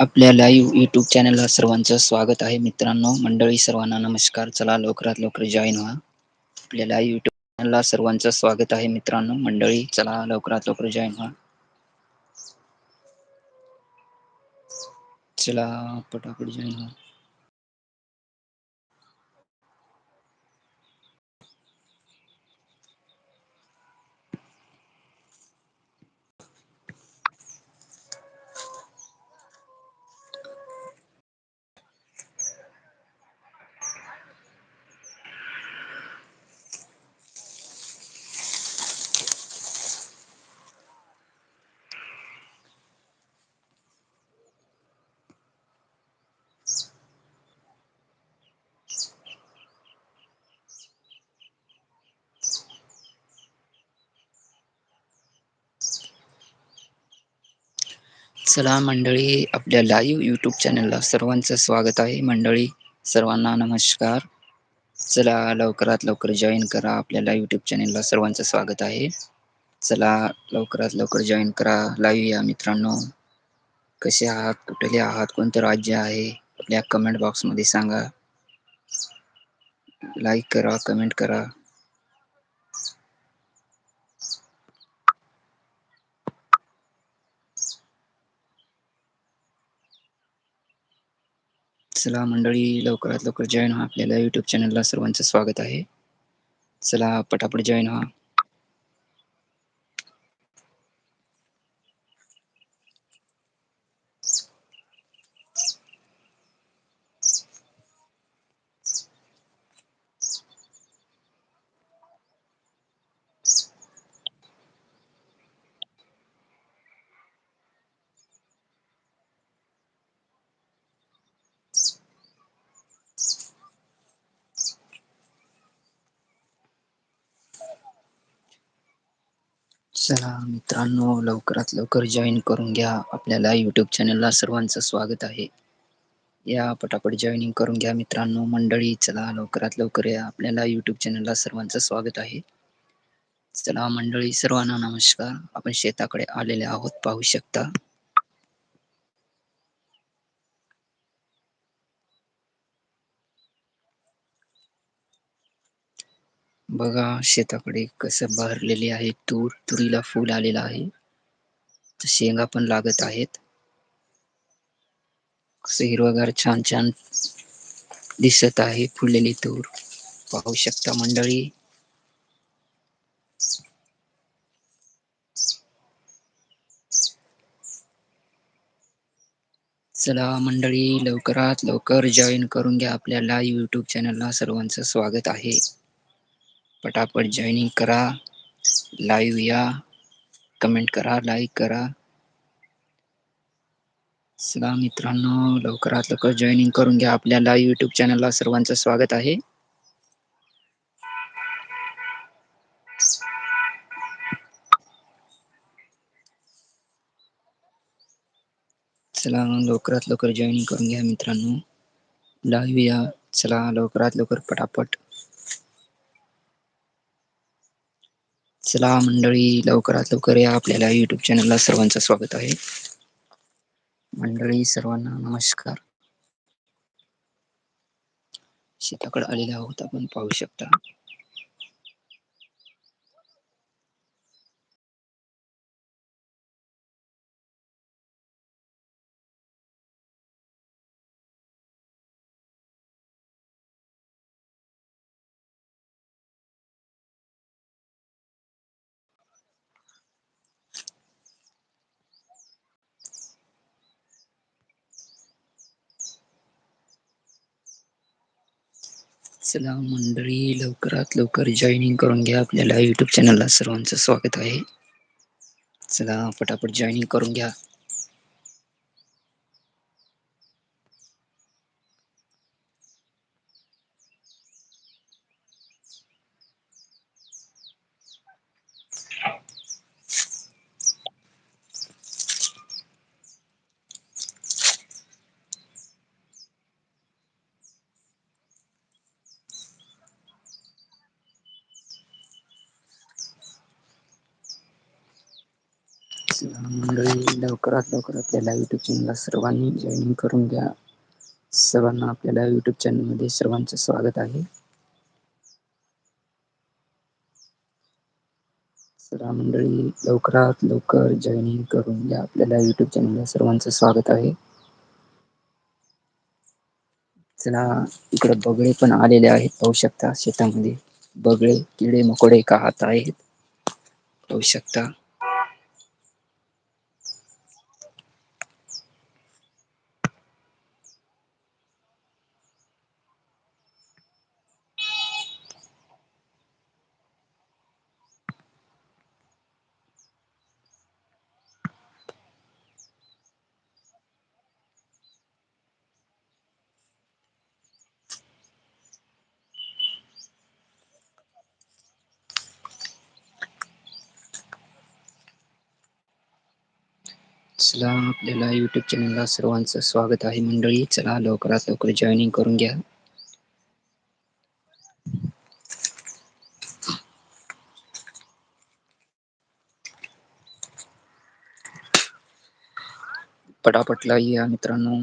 आपल्या live YouTube चॅनलला सर्वांचं स्वागत आहे. मित्रांनो मंडळी सर्वांना नमस्कार. चला लवकरात लवकर जॉईन व्हा. आपल्या लाईव्ह युट्यूब चॅनलला सर्वांचं स्वागत आहे मित्रांनो. मंडळी चला लवकरात लवकर जॉईन व्हा. चला पटापट जॉईन व्हा. चला मंडळी आपल्या लाईव्ह यूट्यूब चॅनलला सर्वांचं स्वागत आहे. मंडळी सर्वांना नमस्कार. चला लवकरात लवकर जॉईन करा. आपल्या लाईव्ह यूट्यूब चॅनलला सर्वांचं स्वागत आहे. चला लवकरात लवकर जॉईन करा. लाईव्ह या मित्रांनो. कसे आहात? कुठले आहात? कोणतं राज्य आहे? आपल्या कमेंट बॉक्समध्ये सांगा. लाईक करा कमेंट करा. चला मंडळी लवकरात लवकर जॉईन व्हा. आपल्याला युट्यूब चॅनलला सर्वांचं स्वागत आहे. चला पटापट जॉईन व्हा. चला मित्रांनो लवकरात लवकर जॉईन करून घ्या. आपल्याला युट्यूब चॅनलला सर्वांचं स्वागत आहे. या पटापट जॉईनिंग करून घ्या मित्रांनो. मंडळी चला लवकरात लवकर या. आपल्याला युट्यूब चॅनलला सर्वांचं स्वागत आहे. चला मंडळी सर्वांना नमस्कार. आपण शेताकडे आलेले आहोत पाहू शकता. बघा शेताकडे कसं बहरलेले आहे तूर. तुरीला फूल आलेला आहे. शेंगा पण लागत आहेत. कसं हिरवगार छान छान दिसत आहे फुललेली तूर. पाहू शकता मंडळी. चला मंडळी लवकरात लवकर जॉईन करून घ्या आपल्या लाईव्ह युट्यूब चॅनलला सर्वांचं स्वागत आहे. पटापट जॉईनिंग करा लाईव्ह या कमेंट करा लाईक करा. चला मित्रांनो, लवकरात लवकर जॉईनिंग करून घ्या आपल्या लाईव्ह युट्यूब चॅनलला सर्वांचं स्वागत आहे. चला, लवकरात लवकर जॉईनिंग करून घ्या मित्रांनो. लाईव्ह या, चला, लवकरात लवकर पटापट. चला मंडळी लवकरात लवकर या आपल्याला युट्यूब चॅनलला सर्वांचं स्वागत आहे. मंडळी सर्वांना नमस्कार. शेताकडे आलेला आहोत आपण पाहू शकता. चला मंडळी लवकरात लवकर जॉईनिंग करून घ्या आपल्याला यूट्यूब चॅनलला सर्वांचं स्वागत आहे. चला पटापट जॉईनिंग करून घ्या. लवकर आपल्याला युट्यूब चॅनलला सर्वांनी जॉईनिंग करून घ्या. सर्वांना आपल्याला युट्यूब चॅनलमध्ये सर्वांचं स्वागत आहे. चला मंडळी लवकरात लवकर जॉईनिंग करून घ्या आपल्याला युट्यूब चॅनलला सर्वांचं स्वागत आहे. चला इकडे बगळे पण आलेले आहेत पाहू शकता शेतामध्ये बगळे किडे मकोडे खात आहेत पाहू शकता. चला आपल्याला युट्यूब चॅनलला सर्वांचं स्वागत आहे मंडळी चला लवकरात लवकर जॉईनिंग करून घ्या. पटापटला या मित्रांनो.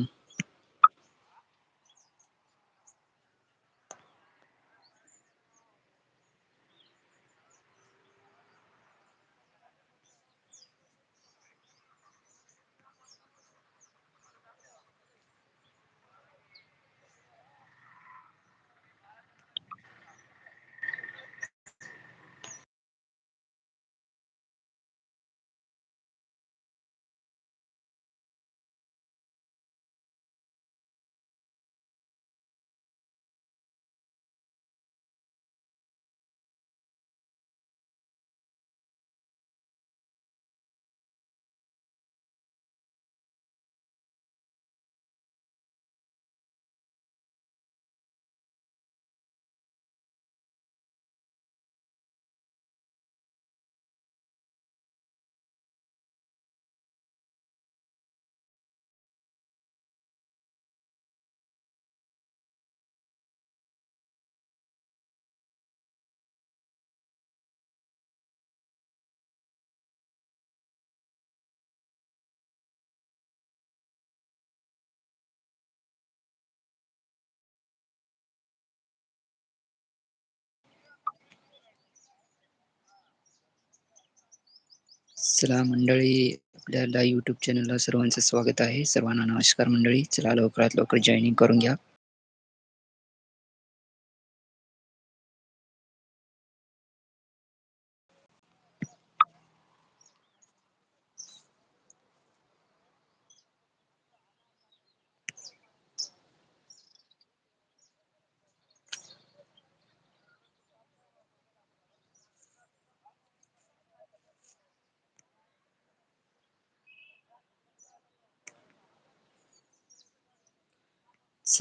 चला मंडळी आपल्याला युट्यूब चॅनलला सर्वांचं स्वागत आहे सर्वांना नमस्कार मंडळी चला लवकरात लवकर जॉईनिंग करून घ्या.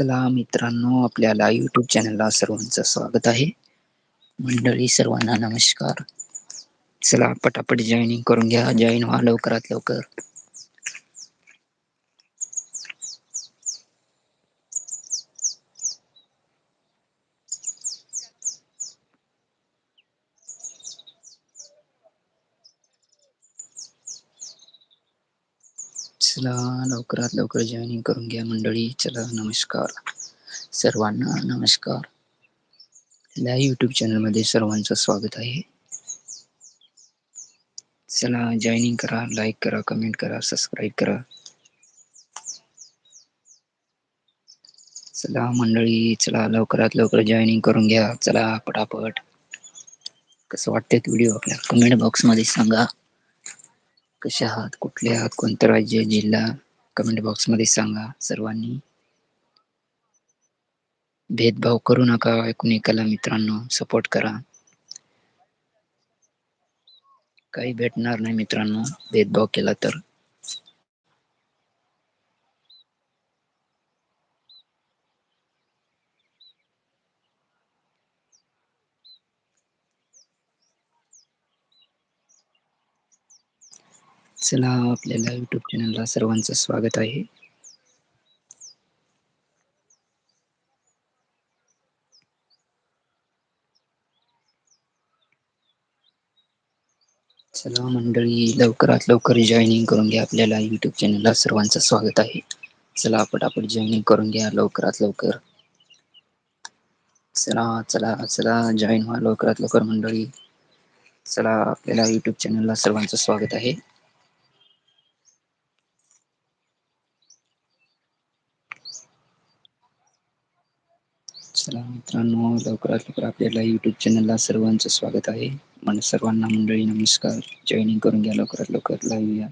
चला मित्रांनो आपल्याला युट्यूब चॅनलला सर्वांचं स्वागत आहे. मंडळी सर्वांना नमस्कार. चला पटापट जॉईनिंग करून घ्या जॉईन व्हा लवकरात लवकर. चला लवकरात लवकर जॉईनिंग करून घ्या मंडळी चला नमस्कार. सर्वांना नमस्कार. या यूट्यूब चॅनलमध्ये सर्वांचं स्वागत आहे. चला जॉईनिंग करा लाईक करा कमेंट करा सबस्क्राईब करा. चला मंडळी चला लवकरात लवकर जॉईनिंग करून घ्या चला पटापट. कसं वाटतंय व्हिडिओ आपल्या कमेंट बॉक्समध्ये सांगा. कसे आहात कुठले आहात कोणतं राज्य जिल्हा कमेंट बॉक्समध्ये सांगा सर्वांनी. भेदभाव करू नका एकूण मित्रांनो सपोर्ट करा. काही भेटणार नाही मित्रांनो भेदभाव केला तर. चला आपल्याला युट्यूब चॅनलला सर्वांचं स्वागत आहे. चला मंडळी लवकरात लवकर जॉईनिंग करून घ्या आपल्याला युट्यूब चॅनलला सर्वांचं स्वागत आहे. चला पटापट जॉईनिंग करून घ्या लवकरात लवकर. चला चला चला जॉईन व्हा लवकरात लवकर मंडळी. चला आपल्याला युट्यूब चॅनलला सर्वांचं स्वागत आहे. चला मित्रांनो लवकरात लवकर आपल्याला युट्यूब चॅनलला सर्वांचं स्वागत आहे. म्हण सर्वांना मंडळी नमस्कार. जॉईनिंग करून घ्या लवकरात लवकर. लाईव्ह या.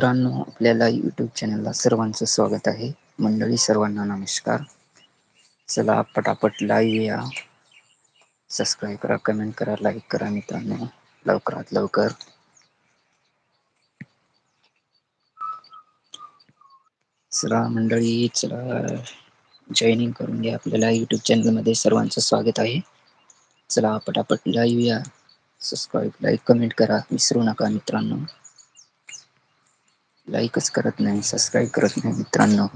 मित्रांनो आपल्याला यूट्यूब चॅनलला सर्वांचं स्वागत आहे. मंडळी सर्वांना नमस्कार चला पटापट लाईव्ह या. सबस्क्राईब करा कमेंट करा लाईक करा मित्रांनो लवकरात लवकर. चला मंडळी चला. जॉईनिंग करून घ्या आपल्याला यूट्यूब चॅनलमध्ये सर्वांचं स्वागत आहे. चला पटापट लाईव्ह या. सबस्क्राईब लाईक कमेंट करा विसरू नका मित्रांनो. लाईकच करत नाही सबस्क्राईब करत नाही मित्रांनो.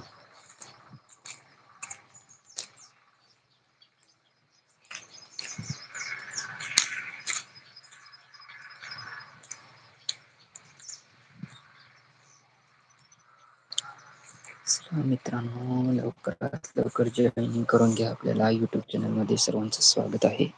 मित्रांनो, लवकरात लवकर जॉईनिंग करून घ्या आपल्याला युट्यूब चॅनलमध्ये सर्वांचं स्वागत आहे.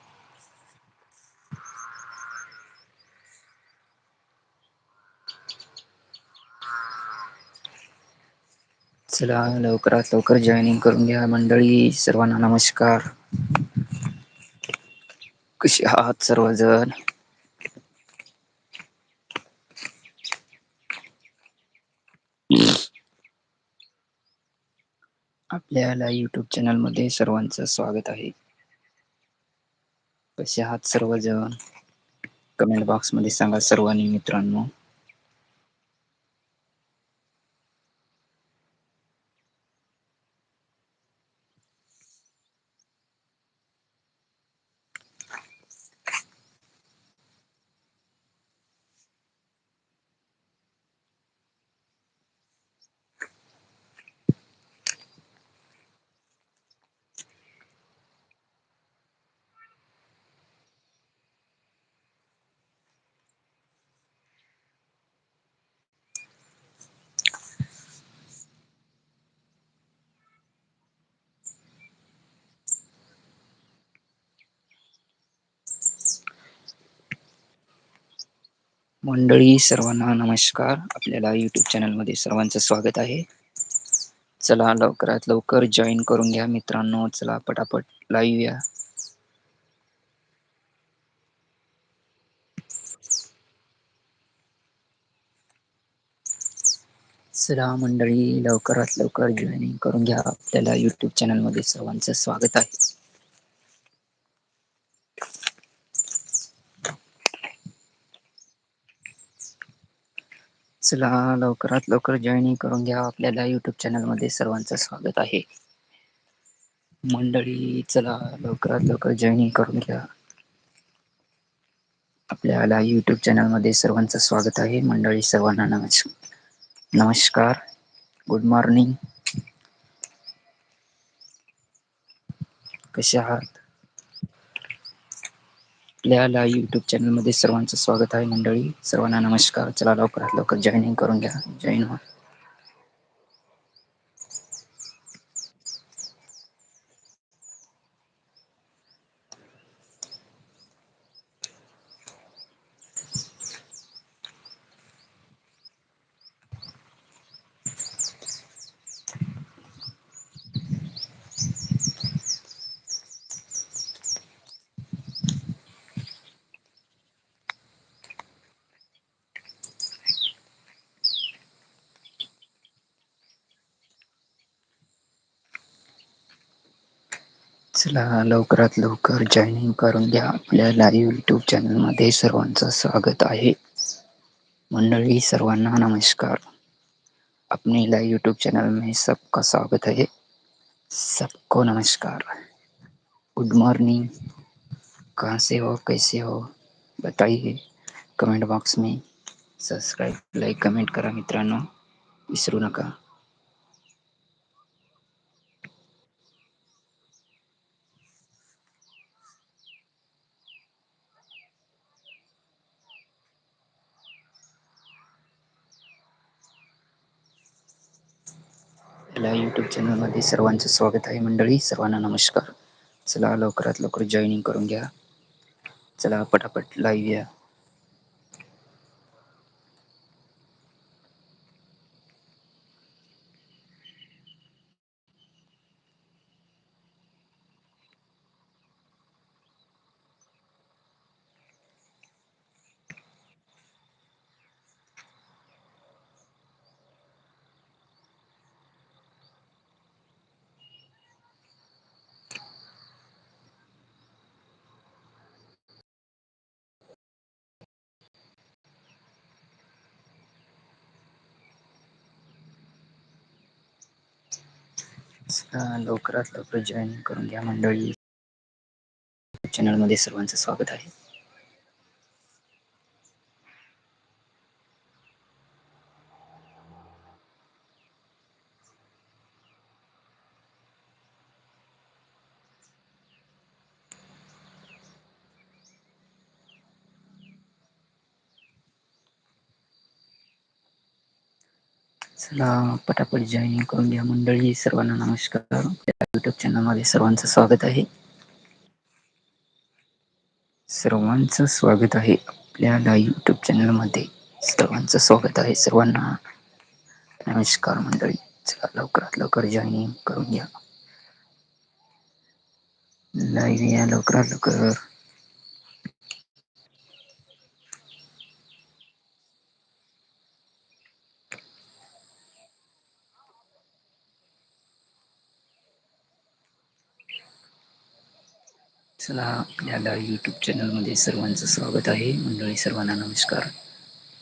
चला लवकरात लवकर जॉइनिंग करून घ्या मंडळी सर्वांना नमस्कार. कसे आहात सर्वजण. आपल्याला युट्यूब चॅनलमध्ये सर्वांचं स्वागत आहे. कसे आहात सर्वजण कमेंट बॉक्समध्ये सांगा सर्वांनी मित्रांनो. मंडळी सर्वांना नमस्कार आपल्याला युट्यूब चॅनलमध्ये सर्वांचं स्वागत आहे. चला लवकरात लवकर जॉईन करून घ्या मित्रांनो चला पटापट लाईव्ह या. चला मंडळी लवकरात लवकर जॉइनिंग करून घ्या आपल्याला युट्यूब चॅनलमध्ये सर्वांचं स्वागत आहे. चला लवकरात लवकर जॉईनिंग करून घ्या. आपल्याला युट्यूब चॅनलमध्ये सर्वांचं स्वागत आहे. मंडळी चला लवकरात लवकर जॉईनिंग करून घ्या. आपल्याला युट्यूब चॅनलमध्ये सर्वांचं स्वागत आहे. मंडळी सर्वांना नमस्कार नमस्कार. गुड मॉर्निंग कसे आहात? आपल्याला युट्यूब चॅनलमध्ये सर्वांचं स्वागत आहे मंडळी. सर्वांना नमस्कार. चला लवकरात लवकर जॉईनिंग करून घ्या. जॉईन व्हा लवकरात लवकर जॉईनिंग करून घ्या. आपल्या लाईव्ह युट्यूब चॅनल मध्ये सर्वांचं स्वागत आहे. मंडळी, सर्वांना नमस्कार. अपने लाइव यूट्यूब चैनल में सबका स्वागत है सबको नमस्कार. गुड मॉर्निंग कहाँ से हो, कैसे हो, बताइए. कमेंट बॉक्स में सबस्क्राईब लाईक कमेंट करा मित्रांनो. विसरू नका. आपल्या यूट्यूब चॅनलमध्ये सर्वांचं स्वागत आहे मंडळी. सर्वांना नमस्कार. चला लवकरात लवकर जॉईनिंग करून घ्या. चला पटापट लाईव्ह या. लवकरात लवकर जॉईन करून घ्या मंडळी. चॅनलमध्ये सर्वांचं स्वागत आहे. चला पटापट जॉईनिंग करून घ्या मंडळी. सर्वांना नमस्कार. युट्यूब चॅनलमध्ये सर्वांचं स्वागत आहे. सर्वांचं स्वागत आहे आपल्या युट्यूब चॅनलमध्ये सर्वांचं स्वागत आहे सर्वांना. नमस्कार मंडळी. चला लवकरात लवकर जॉईनिंग करून घ्या. लाईव्ह या लवकरात लवकर. चला आपल्याला यूट्यूब चॅनलमध्ये सर्वांचं स्वागत आहे. मंडळी सर्वांना नमस्कार.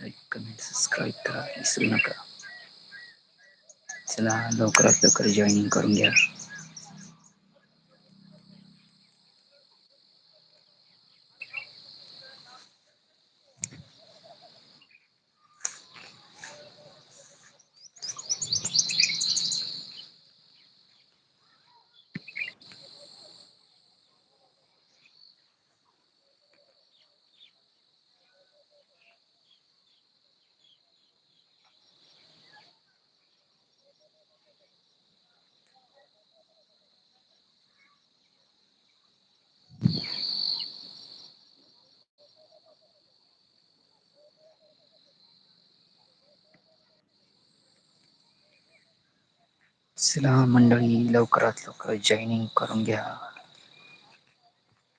लाईक कमेंट सबस्क्राईब करा. विसरू नका. चला लवकरात लवकर जॉईनिंग करून घ्या. चला मंडळी लवकरात लवकर जॉईनिंग करून घ्या.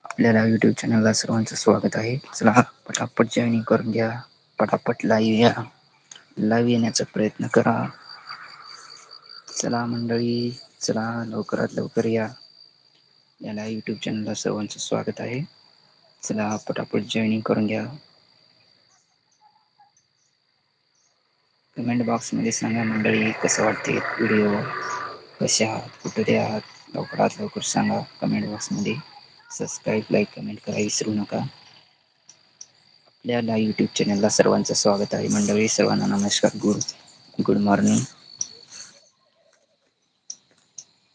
आपल्याला युट्यूब चॅनलला सर्वांचं स्वागत आहे. चला पटापट जॉईनिंग करून घ्या. पटापट लाईव्ह या. लाईव्ह येण्याचा प्रयत्न करा. चला मंडळी चला लवकरात लवकर या. याला यूट्यूब चॅनलला सर्वांचं स्वागत आहे. चला पटापट जॉईनिंग करून घ्या. कमेंट बॉक्समध्ये सांगा मंडळी, कसं वाटते व्हिडिओ कसे आहात? कुठे आहात? लवकरात लवकर सांगा कमेंट बॉक्समध्ये सबस्क्राईब लाईक कमेंट करा, विसरू नका. आपल्या युट्यूब चॅनलला सर्वांचं स्वागत आहे. मंडळी, सर्वांना नमस्कार. गुड गुड मॉर्निंग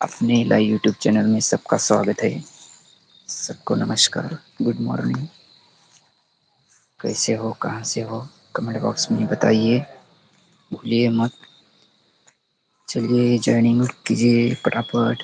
अपने लाइव यूट्यूब चैनल में सबका स्वागत है सबको नमस्कार. गुड मॉर्निंग कैसे हो? कहाँ से हो? कमेंट बॉक्स में बताइए. भूलिए मत। चलिए ज्वाइनिंग कीजिए फटाफट।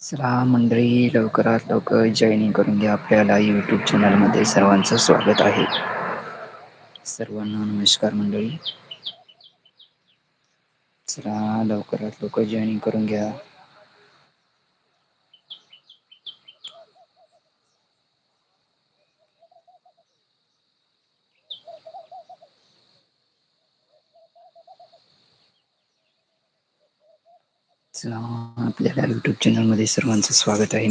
चला मंडळी लवकरात लवकर जॉईनिंग करून घ्या आपल्याला यूट्यूब चॅनलमध्ये सर्वांचं स्वागत आहे. सर्वांना नमस्कार मंडळी. चला लवकरात लवकर जॉईनिंग करून घ्या चला आपल्याला युट्यूब चॅनलमध्ये सर्वांचं स्वागत आहे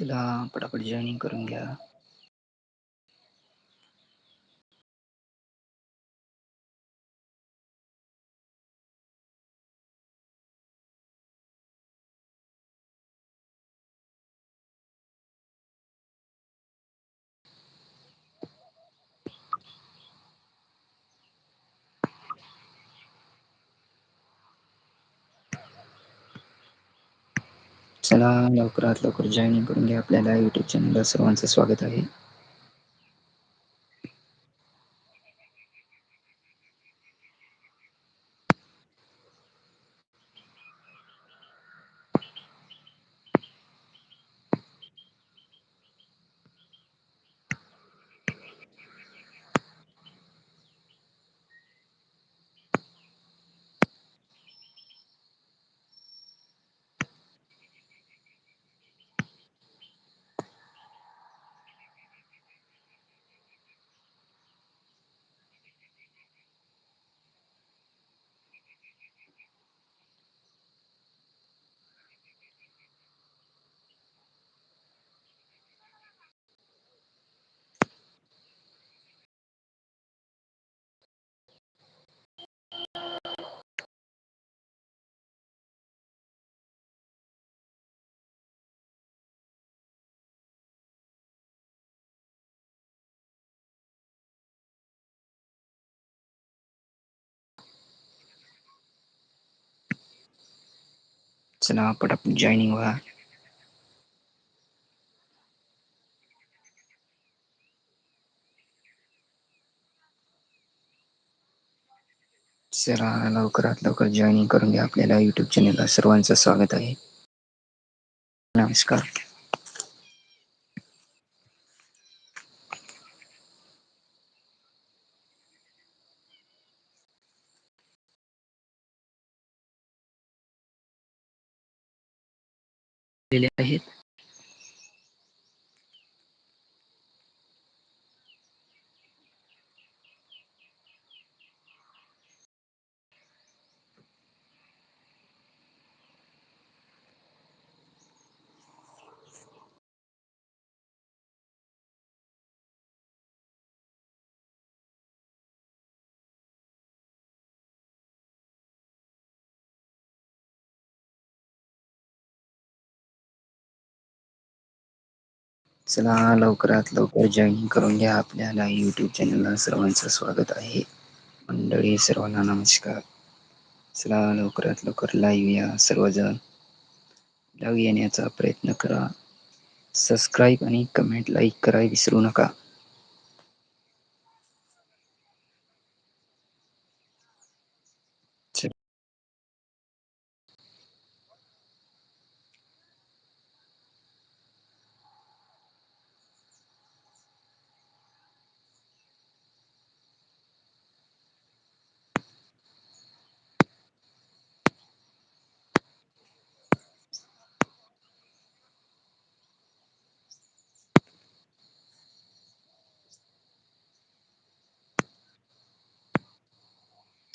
चला पटापट जॉईनिंग करून घ्या. चला लवकरात लवकर जॉईनिंग करून घ्या. आपल्याला युट्यूब चॅनलला सर्वांचं स्वागत आहे. चला पटापट जॉईनिंग व्हा चला लवकरात लवकर जॉईनिंग करून घ्या. आपल्याला युट्यूब चॅनेलला सर्वांचं स्वागत आहे. नमस्कार. आहेत. चला लवकरात लवकर जॉईन करून घ्या आपल्याला युट्यूब चॅनलला सर्वांचं स्वागत आहे. मंडळी सर्वांना नमस्कार. चला लवकरात लवकर लाईव्ह या सर्वजण. लाईव्ह येण्याचा प्रयत्न करा. सबस्क्राईब आणि कमेंट लाईक करायला विसरू नका.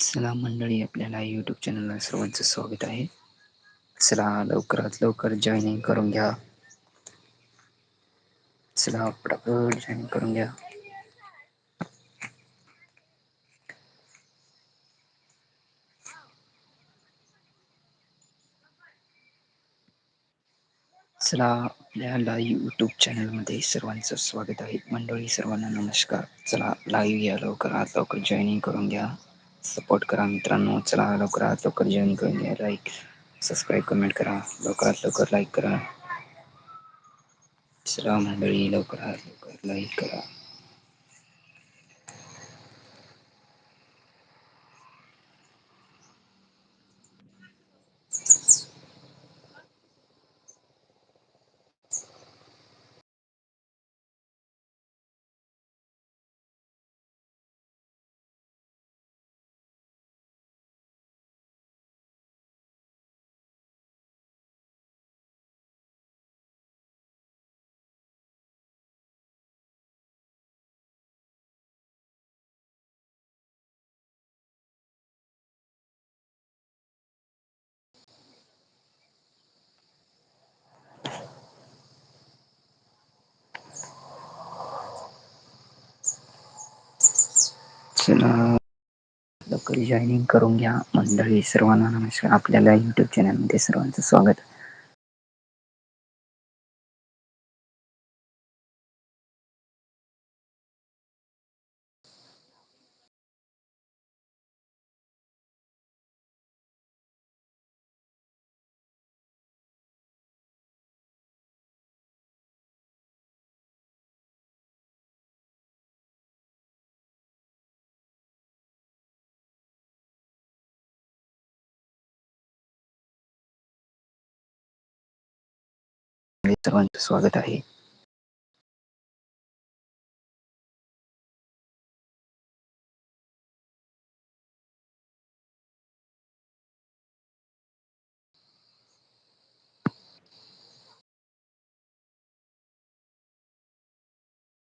चला मंडळी आपल्याला यूट्यूब चॅनलला सर्वांचं स्वागत आहे. चला लवकरात लवकर जॉईनिंग करून घ्या. चला पटापट जॉईन करून घ्या. चला आपल्या लाईव्ह युट्यूब चॅनलमध्ये सर्वांचं स्वागत आहे. मंडळी सर्वांना नमस्कार. चला लाईव्ह या लवकरात लवकर जॉईनिंग करून घ्या. सपोर्ट करा मित्रांनो, चला लवकर जॉईन करून घ्या. लाईक सबस्क्राईब कमेंट करा. लवकरात लवकर लाईक करा. चला मंडळी लवकरात लवकर लाईक करा. लवकर जॉईनिंग करून घ्या. मंडळी सर्वांना नमस्कार. आपल्याला युट्यूब चॅनलमध्ये सर्वांचं स्वागत. सर्वांचं स्वागत आहे.